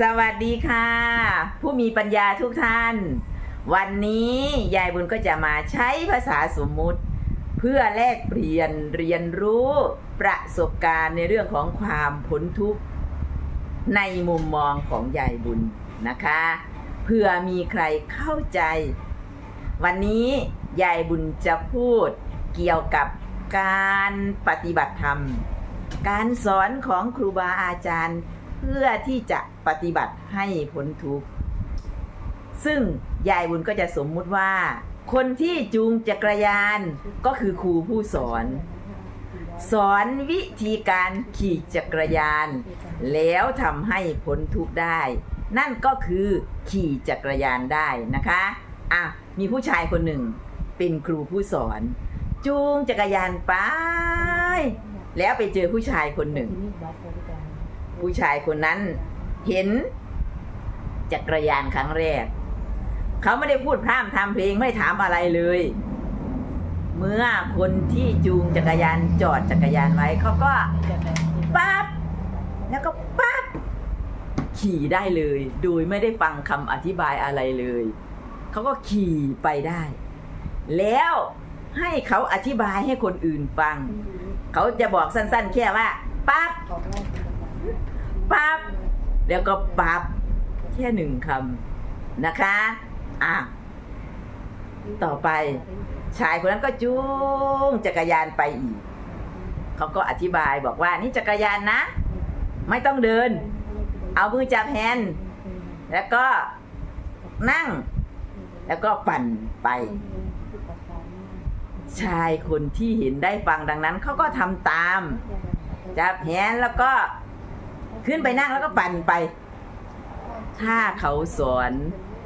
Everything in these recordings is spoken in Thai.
สวัสดีค่ะ ผู้มีปัญญาทุกท่าน วันนี้ยายบุญก็จะมาใช้ภาษาสมมุติ เพื่อแลกเปลี่ยนเรียนรู้ประสบการณ์ในเรื่องของความพ้นทุกข์ในมุมมองของยายบุญนะคะ เพื่อมีใครเข้าใจ วันนี้ยายบุญจะพูดเกี่ยวกับการปฏิบัติธรรม การสอนของครูบาอาจารย์ พื่อที่จะปฏิบัติให้พ้นทุกข์ ซึ่งยายบุญก็จะสมมุติว่า คนที่จูงจักรยานก็คือครูผู้สอน สอนวิธีการขี่จักรยาน แล้วทำให้พ้นทุกข์ได้ นั่นก็คือขี่จักรยานได้นะคะอะมีผู้ชายคนหนึ่งเป็นครูผู้สอน จูงจักรยานไป แล้วไปเจอผู้ชายคนหนึ่ง ผู้ชายคนนั้น เห็นจักรยานครั้งแรก เขาไม่ได้พูดพร่ำทำเพลงไม่ถามอะไรเลย เมื่อคนที่จูงจักรยานจอดจักรยานไว้เขาก็ปั๊บแล้วก็ปั๊บขี่ได้เลย โดยไม่ได้ฟังคำอธิบายอะไรเลย เขาก็ขี่ไปได้ แล้วให้เขาอธิบายให้คนอื่นฟัง เขาจะบอกสั้นๆ แค่ว่าปั๊บ ปั๊บแล้วก็ปั๊บแค่หนึ่งคำนะคะ อะ ต่อไป ชายคนนั้นก็จูงจักรยานไปอีก เขาก็อธิบายบอกว่านี่จักรยานนะ ไม่ต้องเดิน เอามือจับแฮนด์แล้วก็นั่ง แล้วก็ปั่นไป ชายคนที่เห็นได้ฟังดังนั้น เขาก็ทำตาม จับแฮนด์แล้วก็ ขึ้นไปนั่งแล้วก็ปั่นไป ถ้าเขาสอน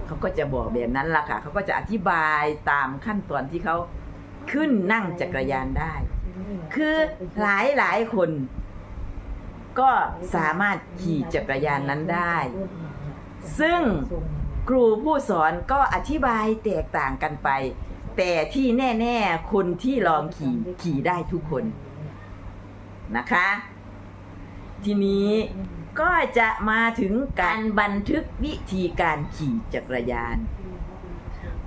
เขาก็จะบอกแบบนั้นล่ะค่ะ เขาก็จะอธิบายตามขั้นตอนที่เขาขึ้นนั่งจักรยานได้ คือหลายหลายคน ก็สามารถขี่จักรยานนั้นได้ ซึ่งครูผู้สอนก็อธิบายแตกต่างกันไป แต่ที่แน่ ๆ คนที่ลองขี่ขี่ได้ทุกคนนะคะ ทีนี้ก็จะมาถึงการบันทึกวิธีการขี่จักรยาน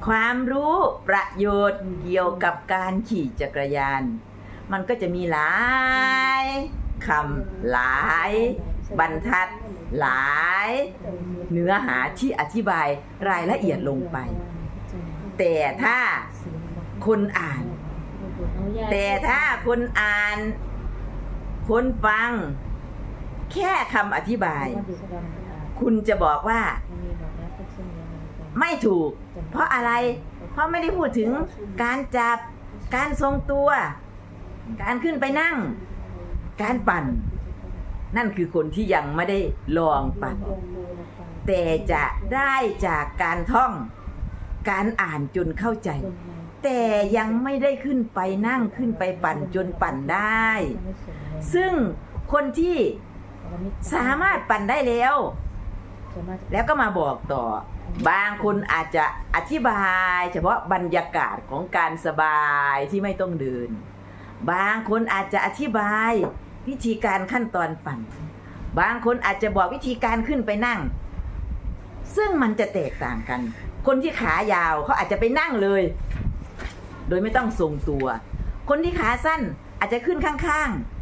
ความรู้ประโยชน์เกี่ยวกับการขี่จักรยาน มันก็จะมีหลายคำหลาย บรรทัดหลาย เนื้อหาที่อธิบายรายละเอียดลงไป แต่ถ้าคนอ่าน แต่ถ้าคนอ่าน คนฟัง แค่คำอธิบาย คุณจะบอกว่า ไม่ถูก เพราะอะไร เพราะไม่ได้พูดถึงการจับ การทรงตัว การขึ้นไปนั่ง การปั่น นั่นคือคนที่ยังไม่ได้ลองปั่น แต่จะได้จากการท่อง การอ่านจนเข้าใจแต่ยังไม่ได้ขึ้นไปนั่งขึ้นไปปั่นจนปั่นได้ ซึ่งคนที่ สามารถปั่นได้แล้ว แล้วก็มาบอกต่อ บางคนอาจจะอธิบาย เฉพาะบรรยากาศของการสบายที่ไม่ต้องเดิน บางคนอาจจะอธิบายวิธีการขั้นตอนปั่น บางคนอาจจะบอกวิธีการขึ้นไปนั่ง ซึ่งมันจะแตกต่างกัน คนที่ขายาวเขาอาจจะไปนั่งเลย โดยไม่ต้องทรงตัว คนที่ขาสั้นอาจจะขึ้นข้างๆ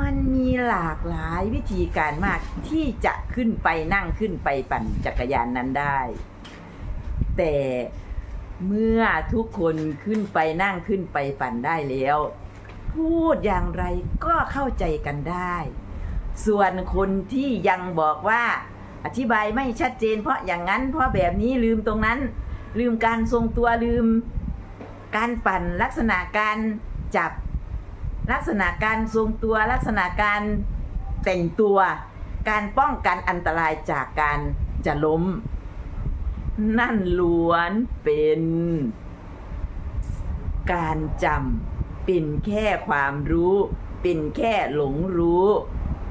มันมีหลากหลายวิธีการมากที่จะขึ้นไปนั่งขึ้นไปปั่นจักรยานนั้นได้ แต่เมื่อทุกคนขึ้นไปนั่งขึ้นไปปั่นได้แล้ว พูดอย่างไรก็เข้าใจกันได้ ส่วนคนที่ยังบอกว่าอธิบายไม่ชัดเจน เพราะอย่างนั้นเพราะแบบนี้ลืมตรงนั้น ลืมการทรงตัวลืม การปั่นลักษณะการจับ ลักษณะการทรงตัวลักษณะการแต่งตัว การป้องกันอันตรายจากการจะล้ม นั่นล้วนเป็น การจำเป็นแค่ความรู้ เป็นแค่หลงรู้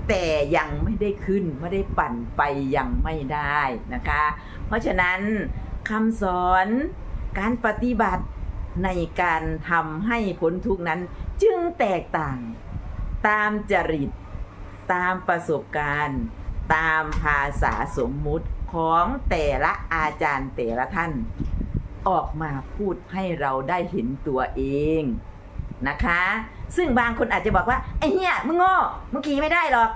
แต่ยังไม่ได้ขึ้นไม่ได้ปั่นไปยังไม่ได้นะคะ เพราะฉะนั้นคำสอนการปฏิบัติในการทำให้พ้นทุกนั้น จึงแตกต่าง ตามจริต ตามประสบการณ์ ตามภาษาสมมุติของแต่ละอาจารย์แต่ละท่าน ออกมาพูดให้เราได้เห็นตัวเองนะคะ ซึ่งบางคนอาจจะบอกว่าไอ้เหี้ยมึงโง่มึงขี่ไม่ได้หรอก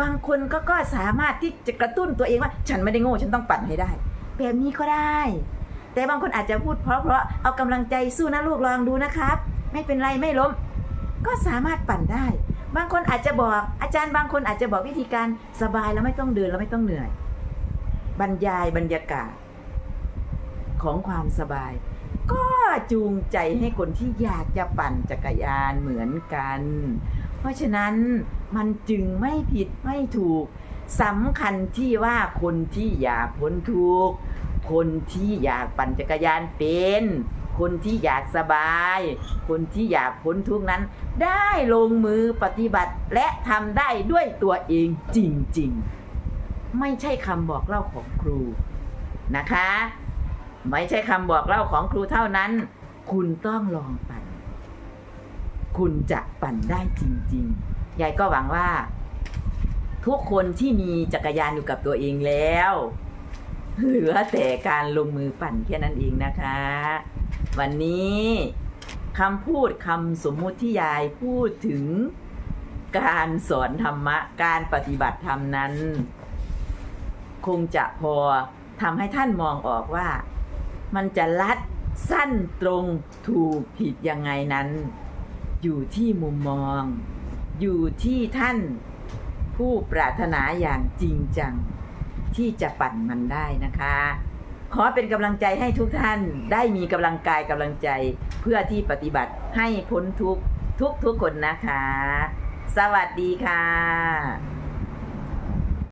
บางคนก็ก็สามารถที่จะกระตุ้นตัวเองว่า ฉันไม่ได้โง่ฉันต้องปั่นให้ได้ แบบนี้ก็ได้ แต่บางคนอาจจะพูดเพราะเพราะๆเอากำลังใจสู้นะลูกลองดูนะครับ ไม่เป็นไรไม่ล้ม ก็สามารถปั่นได้ บางคนอาจจะบอก อาจารย์บางคนอาจจะบอกวิธีการสบายแล้วไม่ต้องเดินแล้วไม่ต้องเหนื่อย บรรยายบรรยากาศ ของความสบาย ก็จูงใจให้คนที่อยากจะปั่นจักรยานเหมือนกัน เพราะฉะนั้นมันจึงไม่ผิดไม่ถูกสำคัญที่ว่าคนที่อยากพ้นทุกข์คนที่อยากปั่นจักรยานเป็น คนที่อยากสบาย คนที่อยากพ้นทุกข์นั้น ได้ลงมือปฏิบัติและทำได้ด้วยตัวเองจริงๆ ไม่ใช่คำบอกเล่าของครูนะคะ ไม่ใช่คำบอกเล่าของครูเท่านั้น คุณต้องลองปั่น คุณจะปั่นได้จริงๆยายก็หวังว่า ทุกคนที่มีจักรยานอยู่กับตัวเองแล้วเหลือแต่การลงมือปั่นแค่นั้นเองนะคะ วันนี้คำพูดคำสมมุติที่ยายพูดถึงการสอนธรรมะ การปฏิบัติธรรมนั้น คงจะพอทำให้ท่านมองออกว่า มันจะลัดสั้นตรงถูกผิดยังไงนั้น อยู่ที่มุมมอง อยู่ที่ท่านผู้ปรารถนาอย่างจริงจัง ที่จะปั่นมันได้นะคะ ขอเป็นกำลังใจให้ทุกท่านได้มีกำลังกายกำลังใจเพื่อที่ปฏิบัติให้พ้นทุกทุกทุกคนนะคะ สวัสดีค่ะ